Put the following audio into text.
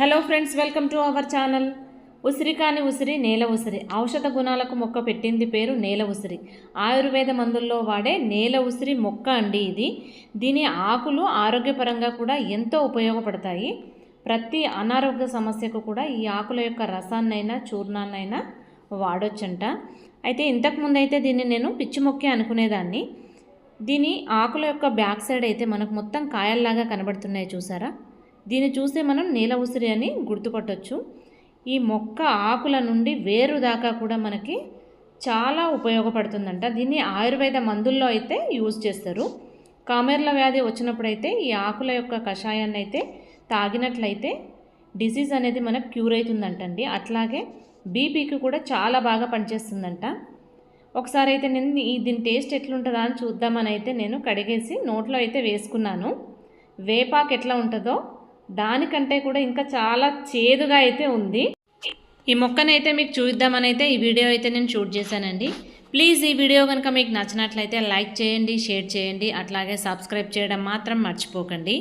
Hello friends welcome to our channel ఉసిరి కాని ఉసిరి నేల ఉసిరి. ఔషధ గుణాలకు మొక్క పెట్టింది పేరు నేల ఉసిరి. ఆయుర్వేద మందుల్లో వాడే నేల ఉసిరి మొక్క అండి ఇది. దీని ఆకులు ఆరోగ్యపరంగా కూడా ఎంతో ఉపయోగపడతాయి. ప్రతి అనారోగ్య సమస్యకు కూడా ఈ ఆకుల యొక్క రసాన్నైనా చూర్ణాన్నైనా వాడొచ్చంట. అయితే ఇంతకుముందు అయితే దీన్ని నేను పిచ్చి మొక్కే అనుకునేదాన్ని. దీని ఆకుల యొక్క బ్యాక్ సైడ్ అయితే మనకు మొత్తం కాయల్లాగా కనబడుతున్నాయి చూసారా? దీన్ని చూస్తే మనం నీల ఉసిరి అని గుర్తుపట్టవచ్చు ఈ మొక్క ఆకుల నుండి వేరు దాకా కూడా మనకి చాలా ఉపయోగపడుతుందంట. దీన్ని ఆయుర్వేద మందుల్లో అయితే యూజ్ చేస్తారు. కామెర్ల వ్యాధి వచ్చినప్పుడైతే ఈ ఆకుల యొక్క కషాయాన్ని అయితే తాగినట్లయితే డిసీజ్ అనేది మనకు క్యూర్ అవుతుందంటండి. అట్లాగే బీపీకి కూడా చాలా బాగా పనిచేస్తుందంట. ఒకసారి అయితే నేను దీని టేస్ట్ ఎట్లుంటుందా అని చూద్దామని అయితే నేను కడిగేసి నోట్లో అయితే వేసుకున్నాను. వేపాకు ఎట్లా ఉంటుందో దానికంటే కూడా ఇంకా చాలా చేదుగా అయితే ఉంది. ఈ మొక్కనైతే అయితే మీకు చూద్దామని అయితే ఈ వీడియో అయితే నేను షూట్ చేశానండి. ప్లీజ్ ఈ వీడియో కనుక మీకు నచ్చినట్లయితే లైక్ చేయండి షేర్ చేయండి అట్లాగే సబ్స్క్రైబ్ చేయడం మాత్రం మర్చిపోకండి.